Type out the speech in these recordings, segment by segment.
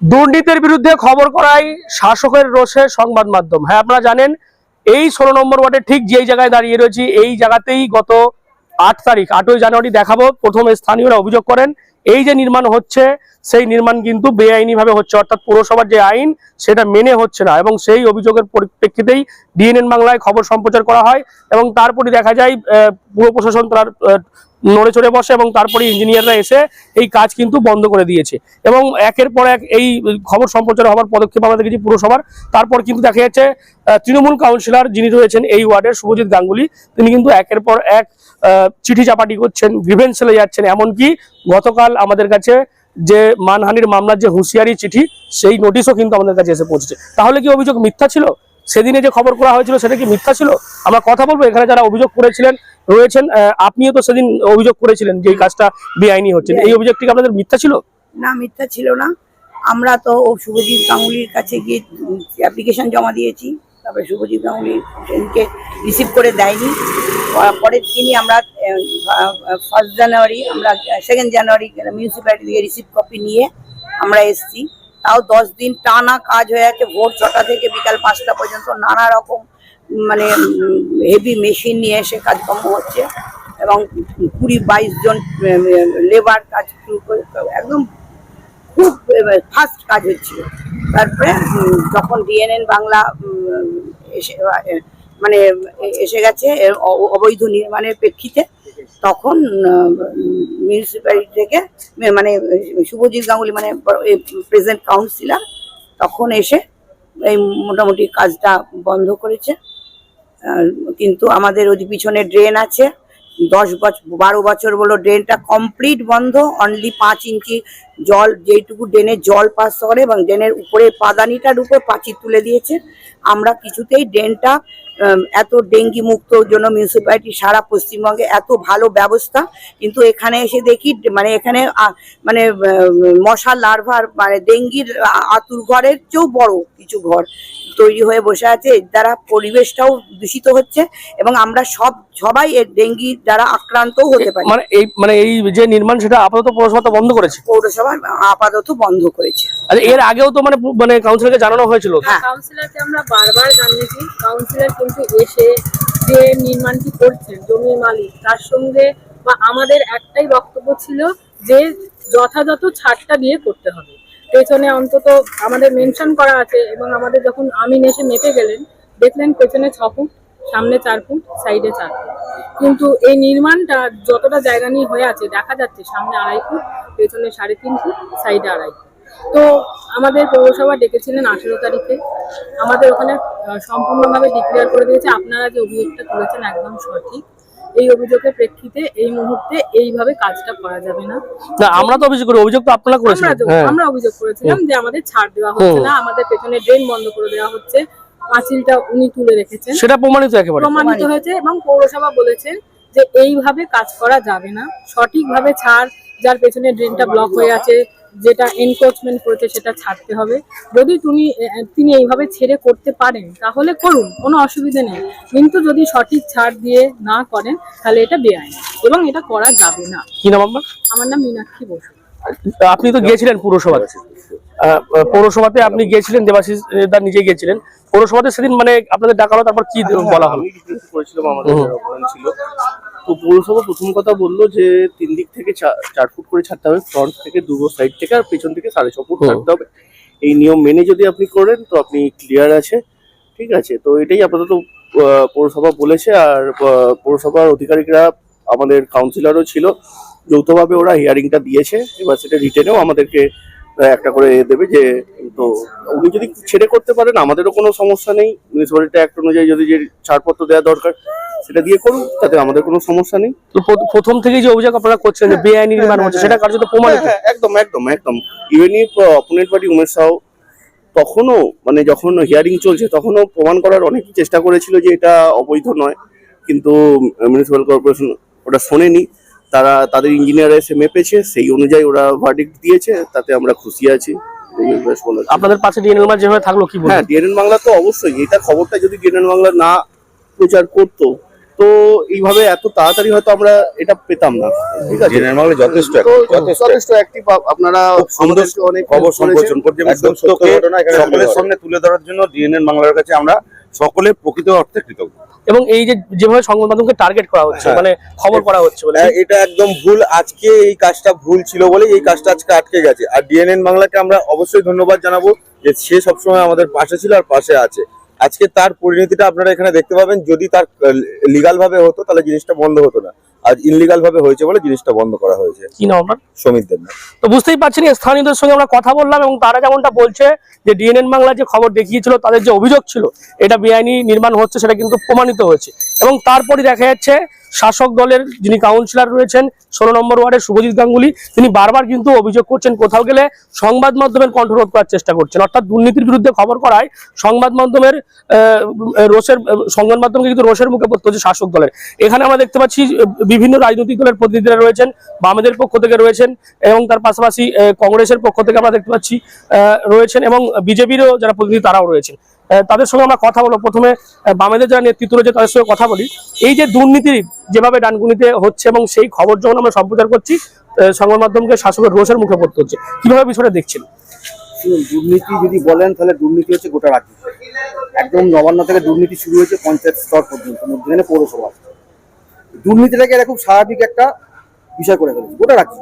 দুর্নীতির বিরুদ্ধে খবর করাই শাসকের রোষে সংবাদ মাধ্যম। হ্যাঁ আপনারা জানেন, এই ষোলো নম্বর ওয়ার্ডে ঠিক যেই জায়গায় দাঁড়িয়ে রয়েছি, এই জায়গাতেই গত আট তারিখ, আটই জানুয়ারি দেখাবো, প্রথম স্থানীয়রা অভিযোগ করেন, এই যে নির্মাণ হচ্ছে, সেই নির্মাণ কিন্তু বেআইনি ভাবে হচ্ছে, অর্থাৎ পৌরসভার যে আইন, সেটা মেনে হচ্ছে না এবং সেই অভিযোগের পরিপ্রেক্ষিতেই ডিএনএন বাংলায় খবর সম্প্রচার করা হয় এবং তারপরে দেখা যায় পুর প্রশাসন তার নড়ে চড়ে বসে এবং তারপরে ইঞ্জিনিয়াররা এসে এই কাজ কিন্তু বন্ধ করে দিয়েছে। এবং একের পর এক এই খবর সম্প্রচার হওয়ার পদক্ষেপ আমরা দেখেছি পুরসভার। তারপর কিন্তু দেখা যাচ্ছে তৃণমূল কাউন্সিলর যিনি রয়েছেন এই ওয়ার্ডের শুভজিৎ গাঙ্গুলি, তিনি কিন্তু একের পর এক চিঠি চাপাটি করছেন, গ্রিভেন্সেলে যাচ্ছেন। এমনকি গতকাল আমাদের কাছে যে মানহানির মামলার যে হুঁশিয়ারি চিঠি, সেই নোটিশও কিন্তু আমাদের কাছে এসে পৌঁছেছে। তাহলে কি অভিযোগ মিথ্যা ছিল? সেদিনে যে খবর করা হয়েছিল সেটা কি মিথ্যা ছিল? আমরা কথা বলব। এখানে যারা অভিযোগ করেছিলেন, রয়েছেন আপনিও তো সেদিন অভিযোগ করেছিলেন যে কাজটা বেআইনি হচ্ছে। এই অভিযোগটি আপনাদের মিথ্যা ছিল? না, মিথ্যা ছিল না। আমরা তো শুভজিৎ গাঙ্গুলির কাছে গিয়ে অ্যাপ্লিকেশন জমা দিয়েছি। তারপরে শুভজিৎ গাঙ্গুলি সেদিনকে রিসিভ করে দেয়নি। পর- পরের দিনই আমরা ফার্স্ট জানুয়ারি আমরা সেকেন্ড জানুয়ারি মিউনিসিপ্যালিটি থেকে রিসিভ কপি নিয়ে আমরা এসছি। তাও দশ দিন টানা কাজ হয়ে আছে ভোর ছটা থেকে বিকাল পাঁচটা পর্যন্ত নানা রকম মানে হেভি মেশিন নিয়ে এসে কাজকর্ম হচ্ছে এবং কুড়ি বাইশ জন লেবার কাজ একদম খুব ফাস্ট কাজ হচ্ছিল। তারপরে যখন ডিএনএন বাংলা এসে মানে এসে গেছে অবৈধ নির্মাণের প্রেক্ষিতে তখন মিউনিসিপ্যালিটি থেকে মানে শুভজিৎ গাঙ্গুলি মানে প্রেজেন্ট কাউন্সিলার তখন এসে এই মোটামুটি কাজটা বন্ধ করেছে। কিন্তু আমাদের ওই পিছনে ড্রেন আছে, দশ বছর বারো বছর বলো ড্রেনটা কমপ্লিট বন্ধ অনলি পাঁচ ইঞ্চি জল, যেইটুকু ড্রেনে জল পাস করে এবং ড্রেনের উপরে পাদানিটার উপর পাঁচির তুলে দিয়েছে। আমরা কিছুতেই ড্রেনটা এত ডেঙ্গি মুক্ত জন্য মিউনিসিপ্যালিটি সারা পশ্চিমবঙ্গে এত ভালো ব্যবস্থা। কিন্তু এখানে এসে দেখি মানে এখানে মানে মশার মশা লার্ভার মানে ডেঙ্গির আতুর ঘরের চেয়েও বড় কিছু ঘর তৈরি হয়ে বসে আছে। এর দ্বারা পরিবেশটাও দূষিত হচ্ছে এবং আমরা সব সবাই এর ডেঙ্গি দ্বারা আক্রান্তও হতে পারি। মানে এই মানে এই যে নির্মাণ সেটা আপাতত পৌরসভা তো বন্ধ করেছে? পৌরসভা আপাতত বন্ধ করেছে। আর এর আগেও তো মানে মানে কাউন্সিলরকে জানানো হয়েছিল? হ্যাঁ। কাউন্সিলরকে আমরা বারবার জানিয়েছি। কাউন্সিলর কিন্তু এসে যে নির্মাণটি করছেন জমির মালিক, তার সঙ্গে বা আমাদের একটাই বক্তব্য ছিল যে যথাযথ ছাড়টা দিয়ে করতে হবে। পেছনে অন্তত আমাদের মেনশন করা আছে এবং আমাদের যখন আমিন এসে মেপে গেলেন, দেখলেন পেছনে ছ ফুট, সামনে চার ফুট, সাইডে চার ফুট। কিন্তু এই নির্মাণটা যতটা জায়গা নিয়ে হয়ে আছে, দেখা যাচ্ছে সামনে আড়াই ফুট, পেছনে সাড়ে তিন ফুট, সাইডে আড়াই ফুট। তো আমাদের পৌরসভা ডেকেছিলেন আঠেরো তারিখে। আমাদের ওখানে সম্পূর্ণভাবে ডিক্লেয়ার করে দিয়েছে। আপনারা যে অভিযোগটা তুলেছেন একদম সঠিক। এই অভিযোগের প্রেক্ষিতে এই মুহূর্তে এইভাবে কাজটা করা যাবে না। না আমরা তো অভিযোগ করি অভিযোগ তো আপনারা আমরা করেছিলেন। হ্যাঁ। আমরা অভিযোগ করেছিলাম যে আমাদের ছাড় দেওয়া হচ্ছে না আমাদের পেছনে ড্রেন বন্ধ করে দেওয়া হচ্ছে। পাঁচিলটা উনি তুলে রেখেছেন। সেটা প্রমাণিত একেবারে। প্রমাণিত হয়েছে এবং পৌরসভা বলেছেন যে এইভাবে কাজ করা যাবে না। সঠিকভাবে ছাড় যার পেছনে ড্রেনটা ব্লক হয়ে আছে যেটা এনক্রোচমেন্ট করেছে সেটা ছাড়তে হবে। যদি তুমি তিনি এইভাবে ছেড়ে করতে পারেন তাহলে করুন কোনো অসুবিধে নেই। কিন্তু যদি সঠিক ছাড় দিয়ে না করেন তাহলে এটা বেআইনি। এবং এটা করা যাবে না। কি নাম আপনার? আমার নাম মীনাক্ষী বসু। আপনি তো গিয়েছিলেন পৌরসভাতে। আহ, পৌরসভাতে আপনি গিয়েছিলেন দেবাশিস দা নিজে গিয়েছিলেন। পৌরসভাতে সেদিন মানে আপনাদের ডাকা হলো তারপর কি বলা হলো? ছিল পৌরসভা প্রথম কথা বলল যে তিন দিক থেকে চার ফুট করে ছাড়তে হবে ফ্রন্ট থেকে দুটো সাইড থেকে আর পেছন থেকে সাড়ে ছ ফুট। ছাড়তে হবে এই নিয়ম মেনে যদি আপনি করেন তো আপনি ক্লিয়ার আছে ঠিক আছে তো এটাই আপাতত পৌরসভা বলেছে আর পৌরসভার অধিকারিকরা আমাদের কাউন্সিলরও ছিল যৌথভাবে ওরা হিয়ারিংটা দিয়েছে এবার সেটা রিটেনেও আমাদেরকে একটা করে এ দেবে যে তো উনি যদি ছেড়ে করতে পারেন আমাদেরও কোনো সমস্যা নেই। মিউনিসিপ্যালিটি অ্যাক্ট অনুযায়ী যদি যে ছাড়পত্র দেওয়া দরকার সেটা দিয়ে করুন তাতে আমাদের কোনো সমস্যা নেই। তো প্রথম থেকেই যে অভিযোগ আপনারা করছেন যে বেআইনি নির্মাণ হচ্ছে সেটা কার্যত প্রমাণিত। হ্যাঁ, হ্যাঁ, একদম একদম একদম। Even if opponent party Umesh Sau তখনও মানে যখন হিয়ারিং চলছে তখনও প্রমাণ করার অনেক চেষ্টা করেছিল যে এটা অবৈধ নয়। কিন্তু মিউনিসিপ্যাল কর্পোরেশন ওটা শোনেনি। তারা তাদের ইঞ্জিনিয়ার এসে মেপেছে সেই অনুযায়ী ওরা ভার্ডিক্ট দিয়েছে তাতে আমরা খুশি আছি। বলা। আপনাদের পাশে ডিএনএল মার্চ যেভাবে থাকল কি হ্যাঁ ডিএনএন বাংলা তো অবশ্যই। এটা খবরটা যদি ডিএনএন বাংলা না প্রচার করতো তো এইভাবে এত তাড়াতাড়ি হয়তো আমরা এটা পেতাম না। ঠিক আছে? বাংলা যথেষ্ট যথেষ্ট অ্যাক্টিভ আপনারা সুন্দর অনেক খবর সম্প্রচার করছে এবং সকলের সামনে তুলে ধরার জন্য ডিএনএন বাংলার কাছে আমরা সকলে প্রকৃত অর্থে কৃতজ্ঞ। এবং এই যে যেভাবে সংবাদ মাধ্যমকে টার্গেট করা হচ্ছে হ্যাঁ। মানে খবর করা হচ্ছে বলে। হ্যাঁ, এটা একদম ভুল। আজকে এই কাজটা ভুল ছিল বলে এই কাজটা আজকে আটকে গেছে। আর ডিএনএন বাংলাকে আমরা অবশ্যই ধন্যবাদ জানাব যে সে সবসময় আমাদের পাশে ছিল আর পাশে আছে। আজকে তার পরিণতিটা আপনারা এখানে দেখতে পাবেন। যদি তার লিগাল ভাবে হতো তাহলে জিনিসটা বন্ধ হতো না। আজ ইনলিগাল ভাবে হয়েছে বলে জিনিসটা বন্ধ করা হয়েছে। কি না আপনার? দেবনাথ তো বুঝতেই পারছেন স্থানীয়দের সঙ্গে আমরা কথা বললাম এবং তারা যেমনটা বলছে যে ডিএনএন বাংলা যে খবর দেখিয়েছিল তাদের যে অভিযোগ ছিল এটা বেআইনি নির্মাণ হচ্ছে সেটা কিন্তু প্রমাণিত হয়েছে। এবং তারপরই দেখা যাচ্ছে শাসক দলের যিনি কাউন্সিলর রয়েছেন, ষোলো নম্বর ওয়ার্ডের শুভজিৎ গাঙ্গুলি, তিনি বারবার কিন্তু অভিযোগ করছেন, কোথাও গেলে সংবাদ মাধ্যমের কণ্ঠরোধ করার চেষ্টা করছেন। অর্থাৎ দুর্নীতির বিরুদ্ধে খবর করায় সংবাদ মাধ্যমের রোষের সংবাদ মাধ্যমকে কিন্তু রোষের মুখে পড়তে হচ্ছে শাসক দলের। এখানে আমরা দেখতে পাচ্ছি বিভিন্ন রাজনৈতিক দলের প্রতিনিধিরা রয়েছেন, বামেদের পক্ষ থেকে রয়েছেন এবং তার পাশাপাশি কংগ্রেসের পক্ষ থেকে আমরা দেখতে পাচ্ছি রয়েছেন এবং বিজেপিরও যারা প্রতিনিধি তারাও রয়েছেন। তাদের সঙ্গে আমরা কথা বলব। প্রথমে বামেদের যারা নেতৃত্ব রয়েছে, তাদের সঙ্গে কথা বলি। এই যে দুর্নীতি যেভাবে ডানকুনিতে হচ্ছে এবং সেই খবর যখন আমরা সম্প্রচার করছি সংবাদ মাধ্যমকে শাসকের রোষের মুখে পড়তে হচ্ছে। কীভাবে বিষয়টা দেখছেন? দুর্নীতি যদি বলেন, তাহলে দুর্নীতি হচ্ছে গোটা রাজ্য। একদম নবান্ন থেকে দুর্নীতি শুরু হয়েছে পঞ্চায়েত স্তর পর্যন্ত, মধ্যখানে পৌরসভা। দুর্নীতিটাকে এরা খুব স্বাভাবিক একটা বিষয় করে ফেলেছে, গোটা রাজ্য।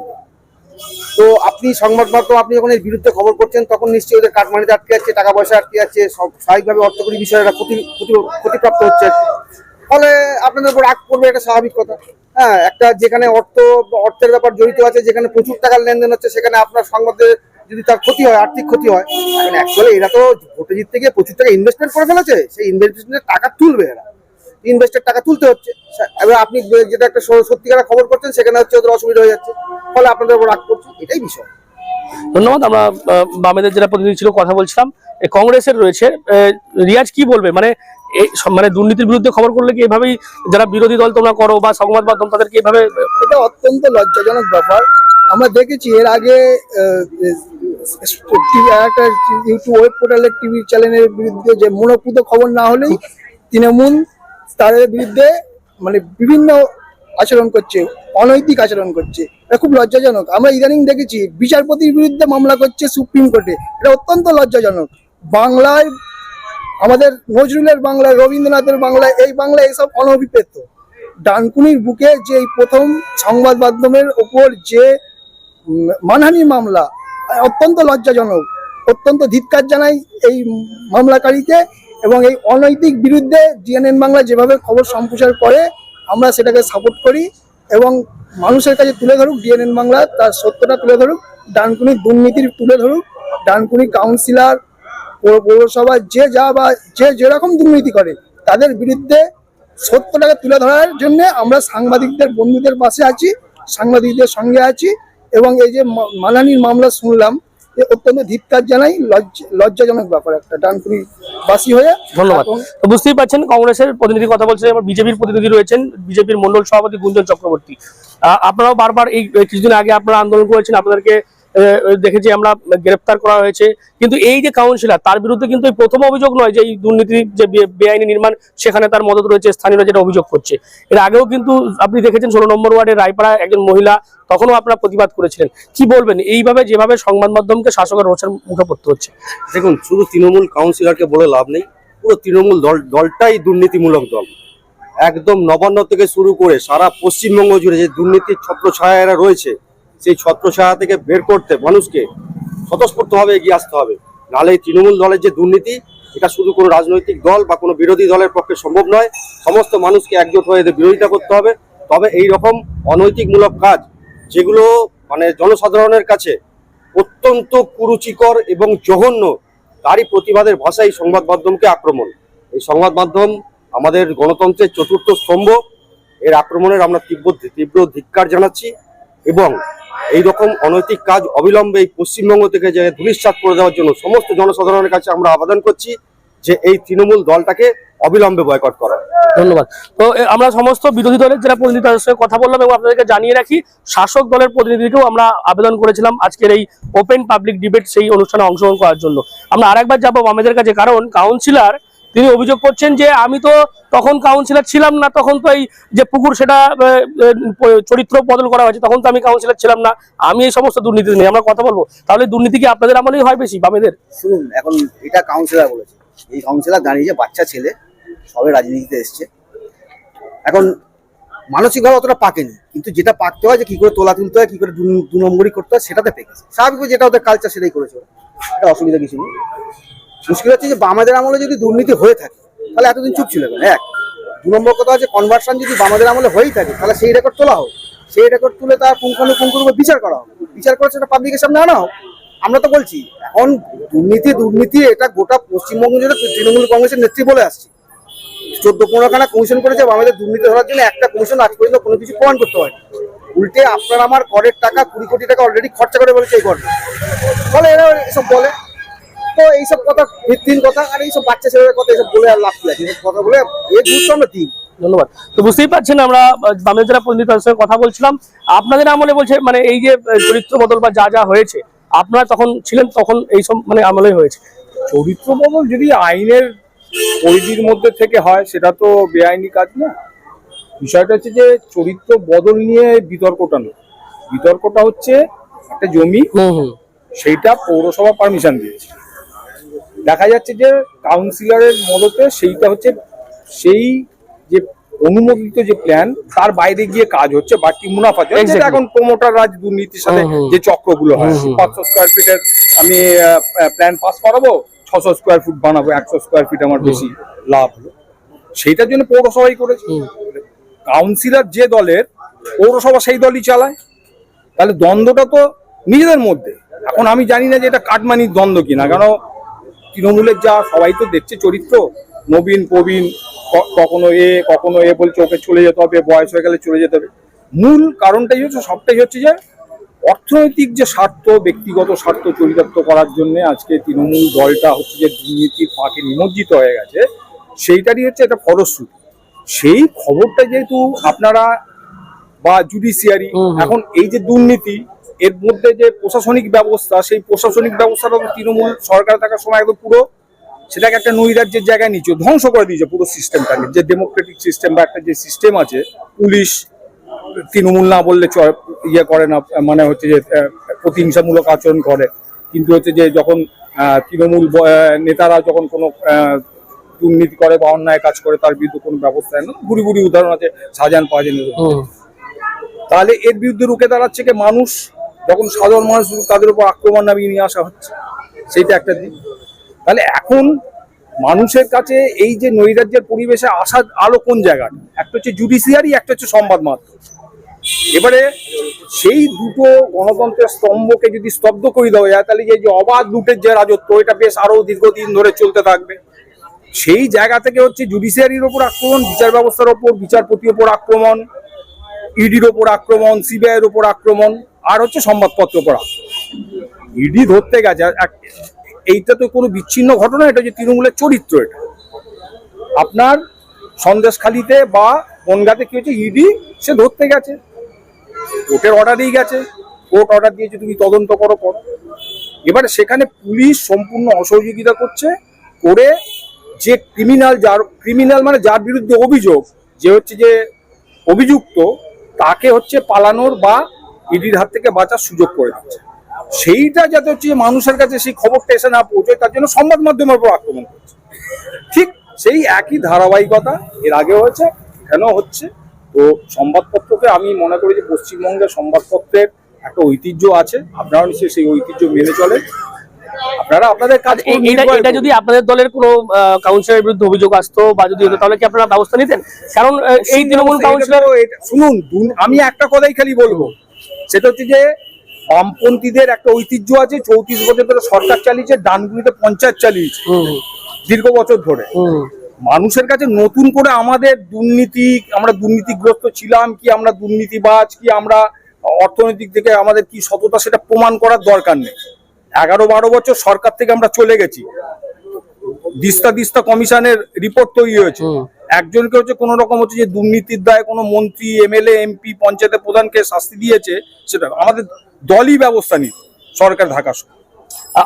তো আপনি সংবাদ মাধ্যম, আপনি যখন এর বিরুদ্ধে খবর করছেন, তখন নিশ্চয়ই ওদের কাটমানিতে আটকে যাচ্ছে টাকা পয়সা আটকে যাচ্ছে সব স্বাভাবিকভাবে অর্থকরী বিষয়েরা ক্ষতি, ক্ষতি- ক্ষতিপ্রাপ্ত হচ্ছে। ফলে আপনাদের উপর রাগ করবে, এটা স্বাভাবিক কথা। হ্যাঁ একটা যেখানে অর্থ, অর্থের ব্যাপার জড়িত আছে, যেখানে প্রচুর টাকার লেনদেন হচ্ছে, সেখানে আপনার সংবাদে যদি তার ক্ষতি হয়, আর্থিক ক্ষতি হয় অ্যাকচুয়ালি এরা তো ভোটে জিততে গিয়ে প্রচুর টাকা ইনভেস্টমেন্ট করে ফেলেছে। সেই ইনভেস্টমেন্টের টাকা তুলবে এরা। ইনভেস্টের টাকা তুলতে হচ্ছে। এবার আপনি যেটা একটা সত্যিকার খবর করছেন সেখানে হচ্ছে ওদের অসুবিধা হয়ে যাচ্ছে। ফলে আপনাদের উপর রাগ করছে। এটাই বিষয়। ধন্যবাদ। আমরা বামেদের যারা প্রতিনিধি ছিল কথা বলছিলাম। এ, কংগ্রেসের রয়েছে। রিয়াজ কি বলবে? মানে এই সব- মানে দুর্নীতির বিরুদ্ধে খবর করলে কি এভাবেই যারা বিরোধী দল তোমরা করো বা সংবাদ মাধ্যম তাদেরকে এভাবে এটা অত্যন্ত লজ্জাজনক ব্যাপার। আমরা দেখেছি এর আগে টিভি একটা ইউটিউব ওয়েব পোর্টালের টিভি চ্যানেলের বিরুদ্ধে যে মনোপুত খবর না হলেই তৃণমূল তাদের বিরুদ্ধে মানে বিভিন্ন আচরণ করছে, অনৈতিক আচরণ করছে। এটা খুব লজ্জাজনক। আমরা ইদানিং দেখেছি বিচারপতির বিরুদ্ধে মামলা করছে সুপ্রিম কোর্টে। এটা অত্যন্ত লজ্জাজনক। বাংলায় আমাদের নজরুলের বাংলায় রবীন্দ্রনাথের বাংলায় এই বাংলায় এইসব অনভিপ্রেত। ডানকুনির বুকে যে এই প্রথম সংবাদ মাধ্যমের ওপর যে মানহানি মামলা, অত্যন্ত লজ্জাজনক। অত্যন্ত ধিক্কার জানাই এই মামলাকারীকে। এবং এই অনৈতিক বিরুদ্ধে ডিএনএন বাংলা যেভাবে খবর সম্প্রচার করে, আমরা সেটাকে সাপোর্ট করি এবং মানুষের কাছে তুলে ধরুক ডিএনএন বাংলা, তার সত্যটা তুলে ধরুক, ডানকুনি দুর্নীতির তুলে ধরুক, ডানকুনি কাউন্সিলর পৌর- পৌরসভার যে যা বা যে যেরকম দুর্নীতি করে, তাদের বিরুদ্ধে সত্যটাকে তুলে ধরার জন্য আমরা সাংবাদিকদের, বন্ধুদের পাশে আছি, সাংবাদিকদের সঙ্গে আছি এবং এই যে মা- মানহানির মামলা শুনলাম অত্যন্ত ধিক্কার জানাই লজ্জা- লজ্জাজনক ব্যাপার একটা ডানকুনি বাসী হয়ে ধন্যবাদ। বুঝতেই পারছেন কংগ্রেসের প্রতিনিধি কথা বলছেন আমার বিজেপির প্রতিনিধি রয়েছেন বিজেপির মন্ডল সভাপতি গুঞ্জন চক্রবর্তী। আহ, আপনারাও বারবার এই কিছুদিন আগে আপনারা আন্দোলন করেছেন আপনাদেরকে দেখেছি আমরা গ্রেপ্তার করা হয়েছে। কিন্তু এই যে কাউন্সিলর, তার বিরুদ্ধে কিন্তু এই প্রথম অভিযোগ নয় যে এই দুর্নীতি যে বেআইনি নির্মাণ, সেখানে তার মদত রয়েছে, স্থানীয়রা যেটা অভিযোগ করছে। এর আগেও কিন্তু আপনি দেখেছেন ষোলো নম্বর ওয়ার্ডের রায়পাড়া একজন মহিলা তখনও আপনারা প্রতিবাদ করেছিলেন। কি বলবেন? এইভাবে যেভাবে সংবাদ মাধ্যমকে শাসকের রোষের মুখে পড়তে হচ্ছে। দেখুন, শুধু তৃণমূল কাউন্সিলরকে বলে লাভ নেই, পুরো তৃণমূল দল, দলটাই দুর্নীতিমূলক দল। একদম নবান্ন থেকে শুরু করে সারা পশ্চিমবঙ্গ জুড়ে যে দুর্নীতির ছত্রছায়ারা রয়েছে সেই ছত্রছায়া থেকে বের করতে মানুষকে স্বতঃস্ফূর্তভাবে এগিয়ে আসতে হবে। নাহলে এই তৃণমূল দলের যে দুর্নীতি, এটা শুধু কোনো রাজনৈতিক দল বা কোনো বিরোধী দলের পক্ষে সম্ভব নয়। সমস্ত মানুষকে একজোট হয়ে এদের বিরোধিতা করতে হবে। তবে এই রকম অনৈতিকমূলক কাজ, যেগুলো মানে জনসাধারণের কাছে অত্যন্ত কুরুচিকর এবং জঘন্য, তারই প্রতিবাদের ভাষায় সংবাদ মাধ্যমকে আক্রমণ। এই সংবাদ মাধ্যম আমাদের গণতন্ত্রের চতুর্থ স্তম্ভ। এর আক্রমণের আমরা তীব্র তীব্র ধিক্কার জানাচ্ছি এবং এই রকম অনৈতিক কাজ অবিলম্বে এই পশ্চিমবঙ্গ থেকে যে ধূলিসাৎ করে দেওয়ার জন্য সমস্ত জনসাধারণের কাছে আমরা আবেদন করছি যে এই তৃণমূল দলটাকে অবিলম্বে বয়কট করা ধন্যবাদ। তো আমরা সমস্ত বিরোধী দলের যারা প্রতিনিধি তাদের সঙ্গে কথা বললাম এবং আপনাদেরকে জানিয়ে রাখি, শাসক দলের প্রতিনিধিকেও আমরা আবেদন করেছিলাম আজকের এই ওপেন পাবলিক ডিবেট সেই অনুষ্ঠানে অংশগ্রহণ করার জন্য। আমরা আরেকবার যাব আমাদের কাছে, কারণ কাউন্সিলর তিনি অভিযোগ করছেন যে আমি তো তখন কাউন্সিলর ছিলাম না, তখন তো এই যে পুকুর সেটা চরিত্র বদল করা হয়েছে, তখন তো আমি কাউন্সিলর ছিলাম না। আমি এই সমস্ত দুর্নীতি নিয়ে আমরা কথা বলব। তাহলে দুর্নীতি কি আপনাদের আমলেই হয় বেশি বামেদের শুনুন, এখন এটা কাউন্সিলর বলেছে। এই কাউন্সিলর দাঁড়িয়েছে বাচ্চা ছেলে, সবে রাজনীতিতে এসছে। এখন মানসিকভাবে অতটা পাকেনি, কিন্তু যেটা পাকতে হয় যে কি করে তোলা তুলতে হয়, কি করে দু- নম্বরই করতে হয়, সেটাতে পেকেছে স্বাভাবিক যেটা ওদের কালচার সেটাই করেছে। এটা অসুবিধা কিছু নেই। মুশকিল হচ্ছে যে বামাদের আমলে যদি দুর্নীতি হয়ে থাকে, তাহলে এতদিন চুপ ছিল কেন? এক, দু নম্বর কথা হচ্ছে কনভার্সন যদি বামাদের আমলে হয়েই থাকে, তাহলে সেই রেকর্ড তোলা হোক। সেই রেকর্ড তুলে তার পুঙ্খানুপুঙ্খের উপর বিচার করা হোক। বিচার করে সেটা পাবলিকের সামনে আনা হোক। আমরা তো বলছি, এখন দুর্নীতি দুর্নীতি, এটা গোটা পশ্চিমবঙ্গ জুড়ে তৃণমূল কংগ্রেসের নেত্রী বলে আসছে। চোদ্দ পনেরোখানা কমিশন করেছে আমাদের দুর্নীতি ধরার জন্য একটা কমিশন আজ পর্যন্ত কোনো কিছু প্রমাণ করতে পারেনি। উল্টে আপনার আমার করের টাকা কুড়ি কোটি টাকা অলরেডি খরচা করে বলেছে এই করবে বলে এরা এসব বলে। তো এইসব কথা ভিত্তিহীন কথা আর এইসব বাচ্চা ছেলেদের কথা এইসব বলে আর লাভ আছে? এইসব কথা বলে এর গুরুত্ব আমরা দিই। ধন্যবাদ। তো বুঝতেই পারছেন আমরা বামের যারা প্রতিনিধি সঙ্গে কথা বলছিলাম। আপনাদের আমলে বলছে মানে এই যে চরিত্র বদল বা যা যা হয়েছে আপনারা তখন ছিলেন তখন এইসব মানে আমলে হয়েছে। চরিত্র বদল যদি আইনের পরিধির মধ্যে থেকে হয় সেটা তো বেআইনি কাজ না। বিষয়টা হচ্ছে যে চরিত্র বদল নিয়ে বিতর্কটা নয়। বিতর্কটা হচ্ছে একটা জমি হুম হুম। সেইটা পৌরসভা পারমিশন দিয়েছে। দেখা যাচ্ছে যে কাউন্সিলরের মদতে সেইটা হচ্ছে সেই যে অনুমোদিত যে প্ল্যান তার বাইরে গিয়ে কাজ হচ্ছে বাকি মুনাফা। এখন প্রমোটার রাজ দুর্নীতির সাথে। যে চক্রগুলো হয়। পাঁচশো স্কোয়ার ফিটের আমি প্ল্যান পাস করাবো ছশো স্কোয়ার ফুট বানাবো একশো স্কোয়ার ফিট আমার বেশি লাভ হলো। সেইটার জন্য পৌরসভাই করেছে। কাউন্সিলর যে দলের পৌরসভা সেই দলই চালায়। তাহলে দ্বন্দ্বটা তো নিজেদের মধ্যে। এখন আমি জানি না যে এটা কাটমানির দ্বন্দ্ব কিনা। কেন তৃণমূলের যা সবাই তো দেখছে চরিত্র। নবীন প্রবীণ কখনো এ কখনো এ বলছে ওকে চলে যেতে হবে বয়স হয়ে গেলে চলে যেতে হবে। মূল কারণটাই হচ্ছে সবটাই হচ্ছে যে অর্থনৈতিক যে স্বার্থ ব্যক্তিগত স্বার্থ চরিতার্থ করার জন্য আজকে তৃণমূল দলটা হচ্ছে যে দুর্নীতির ফাঁকে নিমজ্জিত হয়ে গেছে সেইটারই হচ্ছে একটা ফলশ্রুতি। সেই খবরটা যেহেতু আপনারা বা জুডিশিয়ারি। এখন এই যে দুর্নীতি এর মধ্যে যে প্রশাসনিক ব্যবস্থা সেই প্রশাসনিক ব্যবস্থাটা তো তৃণমূল সরকার থাকার সময় একদম পুরো সেটাকে একটা নৈরাজ্যের জায়গায় নিচে ধ্বংস করে দিয়েছে পুরো সিস্টেমটাকে যে ডেমোক্রেটিক সিস্টেম বা একটা যে সিস্টেম আছে পুলিশ তৃণমূল না বললে ইয়ে করে না মানে হচ্ছে যে প্রতিহিংসামূলক আচরণ করে। কিন্তু হচ্ছে যে যখন আহ, তৃণমূল নেতারা যখন কোনো দুর্নীতি করে বা অন্যায় কাজ করে তার বিরুদ্ধে কোনো ব্যবস্থা না। গুড়ি গুড়ি উদাহরণ আছে শাহজাহান পাহাজেনের হুম। তাহলে এর বিরুদ্ধে রুখে দাঁড়াচ্ছে কি? মানুষ যখন সাধারণ মানুষ তাদের উপর আক্রমণ নামিয়ে নিয়ে আসা হচ্ছে, সেইটা একটা দিক। তাহলে এখন মানুষের কাছে এই যে নৈরাজ্যের পরিবেশে আসার আলো কোন জায়গাটা? একটা হচ্ছে জুডিশিয়ারি একটা হচ্ছে সংবাদ মাধ্যম। এবারে সেই দুটো গণতন্ত্রের স্তম্ভকে যদি স্তব্ধ করে দেওয়া যায়, তাহলে এই যে অবাধ লুটের যে রাজত্ব, এটা বেশ আরও দীর্ঘদিন ধরে চলতে থাকবে। সেই জায়গা থেকে হচ্ছে জুডিশিয়ারির ওপর আক্রমণ, বিচার ব্যবস্থার ওপর, বিচারপতির ওপর আক্রমণ ইডির ওপর আক্রমণ সিবিআই এর ওপর আক্রমণ। আর হচ্ছে সংবাদপত্র ওপর ইডি ধরতে গেছে এইটা তো কোনো বিচ্ছিন্ন ঘটনা, এটা হচ্ছে তৃণমূলের চরিত্র এটা। আপনার সন্দেশখালিতে বা বনগাতে কি হচ্ছে ইডি সে ধরতে গেছে। কোর্টের অর্ডারেই গেছে। কোর্ট অর্ডার দিয়েছে, তুমি তদন্ত করো করো। এবারে সেখানে পুলিশ সম্পূর্ণ অসহযোগিতা করছে, করে যে ক্রিমিনাল যার ক্রিমিনাল মানে যার বিরুদ্ধে অভিযোগ, যে হচ্ছে যে অভিযুক্ত, তাকে হচ্ছে পালানোর বা ইডির হাত থেকে বাঁচার সুযোগ করে দিচ্ছে। সেইটা যাতে হচ্ছে মানুষের কাছে সেই খবরটা এসে না পৌঁছয় তার জন্য সংবাদ মাধ্যমের উপর আক্রমণ করছে। ঠিক সেই একই ধারাবাহিকতা এর আগে হয়েছে এখানেও হচ্ছে। তো সংবাদপত্রকে আমি মনে করি যে পশ্চিমবঙ্গের সংবাদপত্রের একটা ঐতিহ্য আছে। আপনারা নিশ্চয়ই সেই ঐতিহ্য মেনে চলেন। আপনারা আপনাদের কাজ এটা যদি আপনাদের দলের কোনো কাউন্সিলরের বিরুদ্ধে অভিযোগ আসতো বা যদি হতো তাহলে কি আপনারা ব্যবস্থা নিতেন? কারণ এই তৃণমূল কাউন্সিলর শুনুন আমি একটা কথাই খালি বলব। সেটা হচ্ছে যে বামপন্থীদের একটা ঐতিহ্য আছে চৌত্রিশ বছর ধরে সরকার চালিয়েছে ডানগুলিতে পঞ্চায়েত চালিয়েছে। দীর্ঘ বছর ধরে। মানুষের কাছে নতুন করে আমাদের দুর্নীতি আমরা দুর্নীতিগ্রস্ত ছিলাম কি আমরা দুর্নীতিবাজ কি আমরা অর্থনৈতিক থেকে আমাদের কি সততা সেটা প্রমাণ করার দরকার নেই। এগারো বারো বছর সরকার থেকে আমরা চলে গেছি। দিস্তা দিস্তা কমিশনের রিপোর্ট তৈরি হয়েছে। একজনকে হচ্ছে কোন রকম হচ্ছে যে দুর্নীতির দায় কোনো মন্ত্রী এমএলএ এমপি পঞ্চায়েতের প্রধানকে শাস্তি দিয়েছে সেটা আমাদের দলই ব্যবস্থা নিত সরকার ঢাকা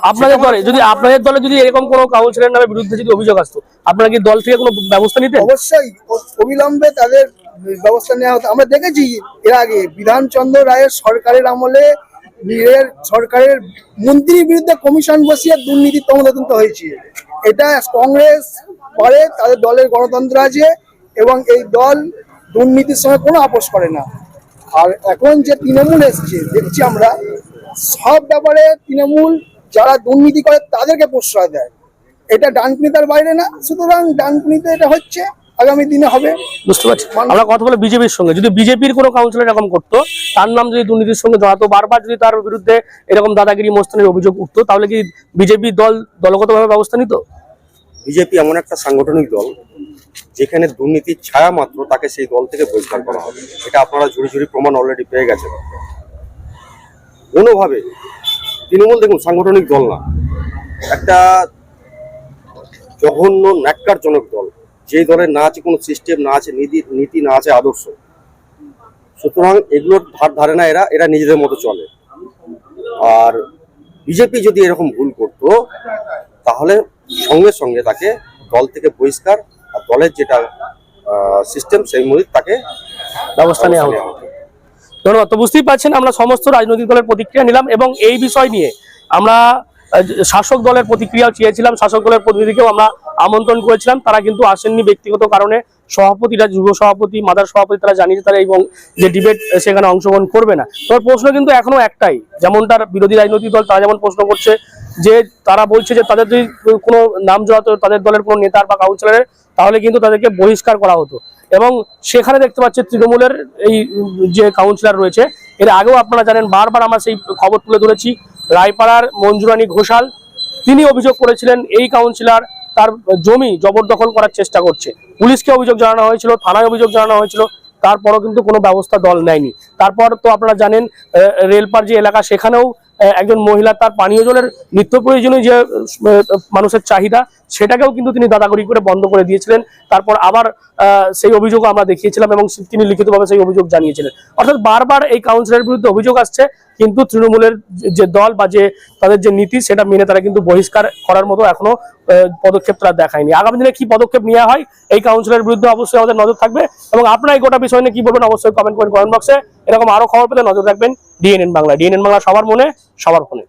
আপনাদের দলে যদি আপনাদের দলে যদি এরকম কোনো কাউন্সিলর নামে বিরুদ্ধে যদি অভিযোগ আসতো আপনারা কি দল থেকে কোনো ব্যবস্থা নিতেন? অবশ্যই। অবিলম্বে তাদের ব্যবস্থা নেওয়া হতো। আমরা দেখেছি এর আগে বিধানচন্দ্র রায়ের সরকারের আমলে এর সরকারের মন্ত্রীর বিরুদ্ধে কমিশন বসিয়ে দুর্নীতি তদন্ত হয়েছে। এটা কংগ্রেস করে তাদের দলের গণতন্ত্র আছে এবং এই দল দুর্নীতির সঙ্গে কোনো আপোষ করে না। আর এখন যে তৃণমূল এসছে, দেখছি আমরা, সব ব্যাপারে তৃণমূল যারা দুর্নীতি করে তাদেরকে প্রশ্রয় দেয়। এটা ডানকুনিতার বাইরে না, সুতরাং ডানকুনিতে এটা হচ্ছে, আগামী দিনে হবে। বুঝতে পারছি। আমরা কথা বলে বিজেপির সঙ্গে। যদি বিজেপির কোনো কাউন্সিলর এরকম করতো, তার নাম যদি দুর্নীতির সঙ্গে জড়াতো, বারবার যদি তার বিরুদ্ধে এরকম দাদাগিরি মোস্তানের অভিযোগ উঠতো, তাহলে কি বিজেপি দল দলগতভাবে ব্যবস্থা নিত? বিজেপি এমন একটা সাংগঠনিক দল যেখানে দুর্নীতির ছায়া মাত্র তাকে সেই দল থেকে বহিষ্কার করা হবে। এটা আপনারা ঝুড়ি ঝুড়ি প্রমাণ অলরেডি পেয়ে গেছেন। কোনোভাবে তৃণমূল দেখুন, সাংগঠনিক দল না। একটা জঘন্য, ন্যাক্কারজনক দল। যে দলের না আছে কোনো সিস্টেম না আছে নীতি নীতি, না আছে আদর্শ। সুতরাং এগুলোর ধার ধারে না এরা এরা নিজেদের মতো চলে। আর বিজেপি যদি এরকম ভুল করতো, তাহলে সঙ্গে সঙ্গে তাকে দল থেকে বহিষ্কার আর দলের যেটা সিস্টেম সেই মুহূর্তে তাকে ব্যবস্থা নেওয়া হতো ধন্যবাদ। তো বুঝতেই পারছেন আমরা সমস্ত রাজনৈতিক দলের প্রতিক্রিয়া নিলাম এবং এই বিষয় নিয়ে আমরা শাসক দলের প্রতিক্রিয়াও চেয়েছিলাম শাসক দলের প্রতিনিধিকেও আমরা আমন্ত্রণ করেছিলাম। তারা কিন্তু আসেননি ব্যক্তিগত কারণে। সভাপতিরা, যুব সভাপতি, মাদার সভাপতি তারা জানিয়েছে তারা এবং যে ডিবেট সেখানে অংশগ্রহণ করবে না। তোর প্রশ্ন কিন্তু এখনও একটাই যেমন তার বিরোধী রাজনৈতিক দল, তারা যেমন প্রশ্ন করছে যে তারা বলছে যে তাদের যদি কোনো নাম জড়াতো, তাদের দলের কোনো নেতার বা কাউন্সিলরের তাহলে কিন্তু তাদেরকে বহিষ্কার করা হতো। এবং সেখানে দেখতে পাচ্ছি তৃণমূলের এই যে কাউন্সিলর রয়েছে, এর আগেও আপনারা জানেন, বারবার আমরা সেই খবর তুলে ধরেছি, রায়পাড়ার মঞ্জুরানী ঘোষাল, তিনি অভিযোগ করেছিলেন, এই কাউন্সিলর তার জমি জবরদখল করার চেষ্টা করছে। পুলিশকে অভিযোগ জানানো হয়েছিল, থানায় অভিযোগ জানানো হয়েছিল, তারপরও কিন্তু কোনো ব্যবস্থা দল নেয়নি। তারপর তো আপনারা জানেন রেলপার যে এলাকা, সেখানেও একজন মহিলা তার পানীয় জলের নিত্য প্রয়োজনীয় যে মানুষের চাহিদা, সেটাকেও কিন্তু তিনি দাদাগড়ি করে বন্ধ করে দিয়েছিলেন। তারপর আবার সেই অভিযোগ আমরা দেখিয়েছিলাম এবং তিনি লিখিতভাবে সেই অভিযোগ জানিয়েছিলেন। অর্থাৎ বারবার এই কাউন্সিলের বিরুদ্ধে অভিযোগ আসছে, কিন্তু তৃণমূলের যে দল বা যে, তাদের যে নীতি, সেটা মেনে তারা কিন্তু বহিষ্কার করার মতো এখনও পদক্ষেপ তারা দেখায়নি। আগামী দিনে কি পদক্ষেপ নেওয়া হয়, এই কাউন্সিলের বিরুদ্ধে অবশ্যই আমাদের নজর থাকবে। এবং আপনারা এই গোটা বিষয় নিয়ে কি বলবেন, অবশ্যই কমেন্ট করেন কমেন্ট বক্সে এরকম আরও খবর পেলে নজর রাখবেন ডিএনএন বাংলা। ডিএনএন বাংলা সবার মনে সবার ফোনে।